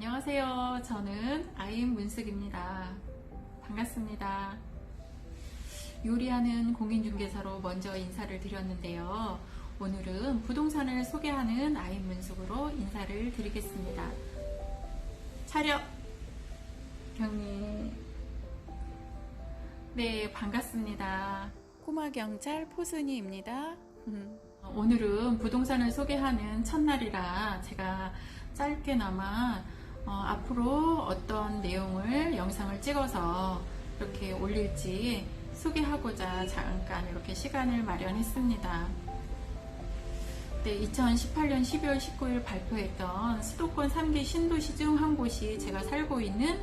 안녕하세요. 저는 아임 문숙입니다. 반갑습니다. 요리하는 공인중개사로 먼저 인사를 드렸는데요. 오늘은 부동산을 소개하는 아임 문숙으로 인사를 드리겠습니다. 차렷! 경례. 네, 반갑습니다. 꼬마 경찰 포순이입니다. 음, 오늘은 부동산을 소개하는 첫날이라 제가 짧게나마 어, 앞으로 어떤 내용을 영상을 찍어서 이렇게 올릴지 소개하고자 잠깐 이렇게 시간을 마련했습니다. 네, 2018년 12월 19일 발표했던 수도권 3기 신도시 중 한 곳이 제가 살고 있는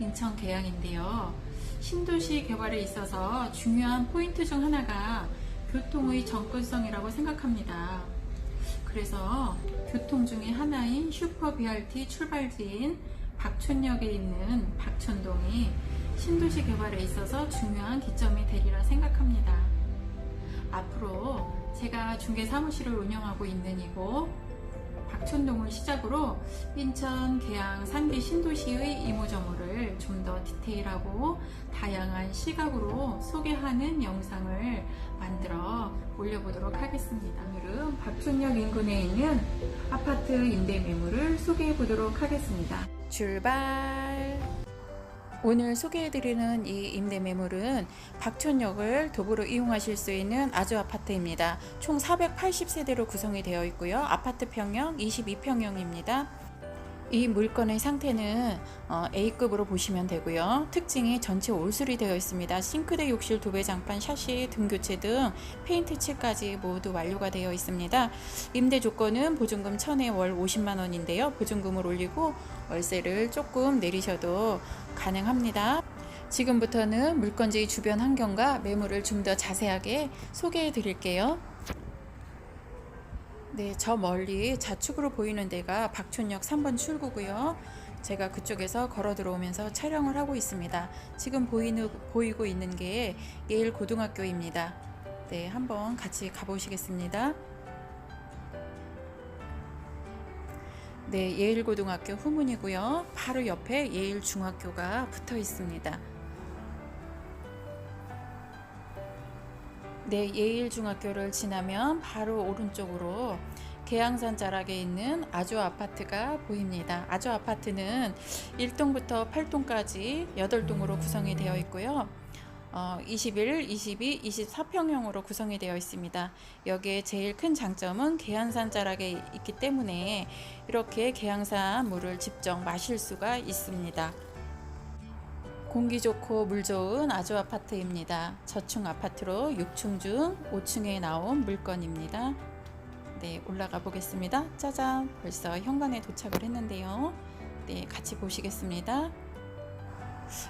인천 계양인데요. 신도시 개발에 있어서 중요한 포인트 중 하나가 교통의 접근성이라고 생각합니다. 그래서 교통 중에 하나인 슈퍼 BRT 출발지인 박촌역에 있는 박촌동이 신도시 개발에 있어서 중요한 기점이 되리라 생각합니다. 앞으로 제가 중개 사무실을 운영하고 있는 이곳 박촌동을 시작으로 인천, 계양, 산기 신도시의 이모저모를 좀 더 디테일하고 다양한 시각으로 소개하는 영상을 만들어 올려보도록 하겠습니다. 오늘은 박촌역 인근에 있는 아파트 임대 매물을 소개해 보도록 하겠습니다. 출발! 오늘 소개해드리는 이 임대 매물은 박촌역을 도보로 이용하실 수 있는 아주 아파트입니다. 총 480세대로 구성이 되어 있고요. 아파트 평형 22평형입니다. 이 물건의 상태는 어, A급으로 보시면 되고요. 특징이 전체 올술이 되어 있습니다. 싱크대, 욕실, 도배 장판, 샤시, 등 교체 등 페인트 칠까지 모두 완료가 되어 있습니다. 임대 조건은 보증금 1000에 월 50만 원인데요. 보증금을 올리고 월세를 조금 내리셔도 가능합니다. 지금부터는 물건지의 주변 환경과 매물을 좀 더 자세하게 소개해 드릴게요. 네, 저 멀리 좌측으로 보이는 데가 박촌역 3번 출구고요. 제가 그쪽에서 걸어 들어오면서 촬영을 하고 있습니다. 지금 보이는, 보이고 있는 게 예일 고등학교입니다. 네, 한번 같이 가보시겠습니다. 네, 예일 고등학교 후문이고요. 바로 옆에 예일 중학교가 붙어 있습니다. 네, 예일 중학교를 지나면 바로 오른쪽으로 계양산 자락에 있는 아조 아파트가 보입니다. 아조 아파트는 1동부터 8동까지 8동으로 구성이 되어 있고요. 어, 21, 22, 24평형으로 구성이 되어 있습니다. 여기에 제일 큰 장점은 계양산 자락에 있기 때문에 이렇게 계양산 물을 직접 마실 수가 있습니다. 공기 좋고 물 좋은 아주 아파트입니다. 저층 아파트로 6층 중 5층에 나온 물건입니다. 네, 올라가 보겠습니다. 짜잔, 벌써 현관에 도착을 했는데요. 네, 같이 보시겠습니다.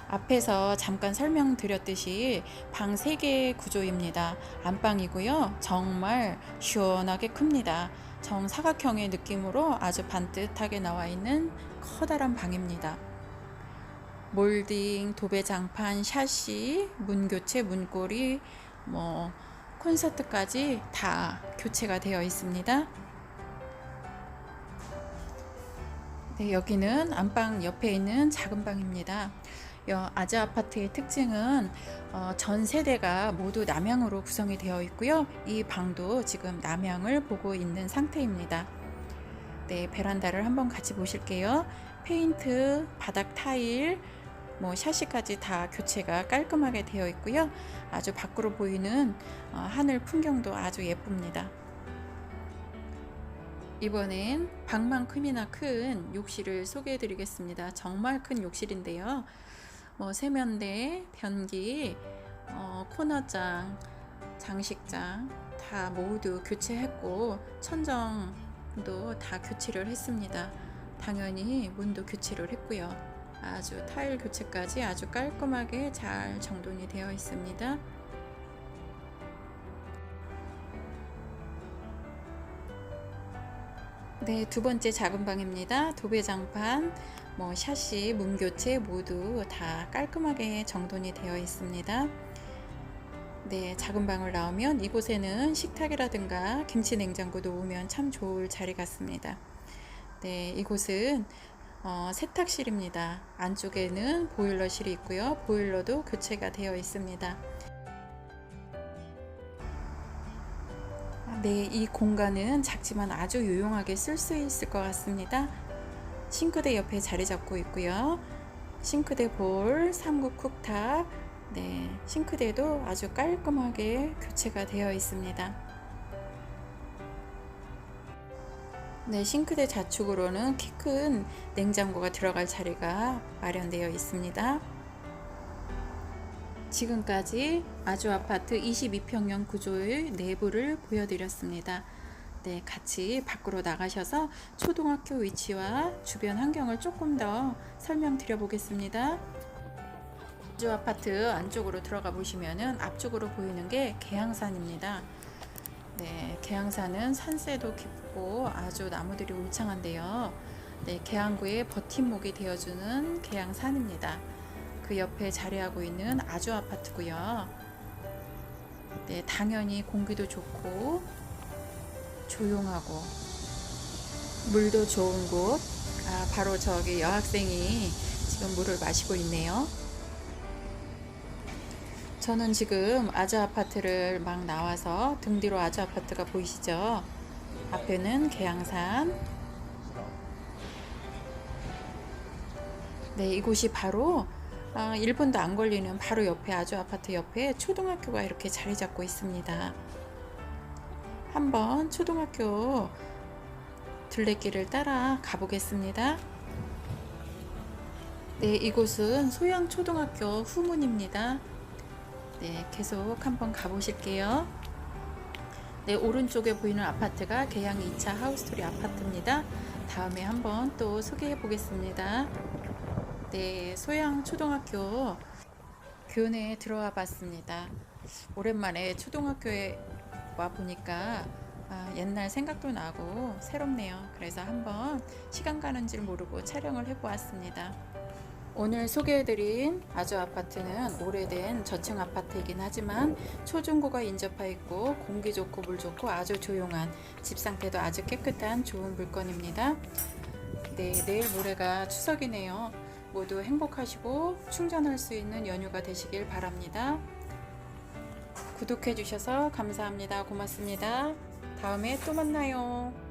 앞에서 잠깐 설명드렸듯이 방 3개의 구조입니다. 안방이고요. 정말 시원하게 큽니다. 정사각형의 느낌으로 아주 반듯하게 나와 있는 커다란 방입니다. 몰딩, 도배 장판, 샤시, 문 교체, 문고리, 뭐 콘서트까지 다 교체가 되어 있습니다. 네, 여기는 안방 옆에 있는 작은 방입니다. 아재 아파트의 특징은 어, 전 세대가 모두 남향으로 구성이 되어 있고요. 이 방도 지금 남향을 보고 있는 상태입니다. 네, 베란다를 한번 같이 보실게요. 페인트, 바닥 타일, 뭐 샤시까지 다 교체가 깔끔하게 되어 있고요. 아주 밖으로 보이는 어, 하늘 풍경도 아주 예쁩니다. 이번엔 방만큼이나 큰 욕실을 소개해 드리겠습니다. 정말 큰 욕실인데요. 뭐 세면대, 변기, 어, 코너장, 장식장 다 모두 교체했고 천정도 다 교체를 했습니다. 당연히 문도 교체를 했고요. 아주 타일 교체까지 아주 깔끔하게 잘 정돈이 되어 있습니다. 네, 두 번째 작은 방입니다. 도배장판, 뭐 샤시, 문교체 모두 다 깔끔하게 정돈이 되어 있습니다. 네, 작은 방을 나오면 이곳에는 식탁이라든가 김치 냉장고 놓으면 참 좋을 자리 같습니다. 네, 이곳은 어, 세탁실입니다. 안쪽에는 보일러실이 있고요. 보일러도 교체가 되어 있습니다. 네, 이 공간은 작지만 아주 유용하게 쓸 수 있을 것 같습니다. 싱크대 옆에 자리 잡고 있고요. 싱크대 볼, 삼국 쿡탑, 네, 싱크대도 아주 깔끔하게 교체가 되어 있습니다. 네, 싱크대 좌측으로는 키 큰 냉장고가 들어갈 자리가 마련되어 있습니다. 지금까지 아주 아파트 22평형 구조의 내부를 보여드렸습니다. 네, 같이 밖으로 나가셔서 초등학교 위치와 주변 환경을 조금 더 설명드려 보겠습니다. 아주 아파트 안쪽으로 들어가 보시면은 앞쪽으로 보이는 게 계양산입니다. 네, 계양산은 산세도 깊고 아주 나무들이 울창한데요. 네, 계양구의 버팀목이 되어주는 계양산입니다. 그 옆에 자리하고 있는 아주 아파트고요. 네, 당연히 공기도 좋고 조용하고 물도 좋은 곳. 아, 바로 저기 여학생이 지금 물을 마시고 있네요. 저는 지금 아주 아파트를 막 나와서 등 뒤로 아주 아파트가 보이시죠? 앞에는 계양산. 네, 이곳이 바로 아, 1분도 안 걸리는 바로 옆에 아주 아파트 옆에 초등학교가 이렇게 자리 잡고 있습니다. 한번 초등학교 둘레길을 따라 가보겠습니다. 네, 이곳은 소양 초등학교 후문입니다. 네, 계속 한번 가보실게요. 네, 오른쪽에 보이는 아파트가 계양 2차 하우스토리 아파트입니다. 다음에 한번 또 소개해 보겠습니다. 네, 소양 초등학교 교내에 들어와 봤습니다. 오랜만에 초등학교에 와 보니까 아, 옛날 생각도 나고 새롭네요. 그래서 한번 시간 가는 줄 모르고 촬영을 해 보았습니다. 오늘 소개해드린 아주 아파트는 오래된 저층 아파트이긴 하지만 초중고가 인접해 있고 공기 좋고 물 좋고 아주 조용한 집 상태도 아주 깨끗한 좋은 물건입니다. 네, 내일 모레가 추석이네요. 모두 행복하시고 충전할 수 있는 연휴가 되시길 바랍니다. 구독해 주셔서 감사합니다. 고맙습니다. 다음에 또 만나요.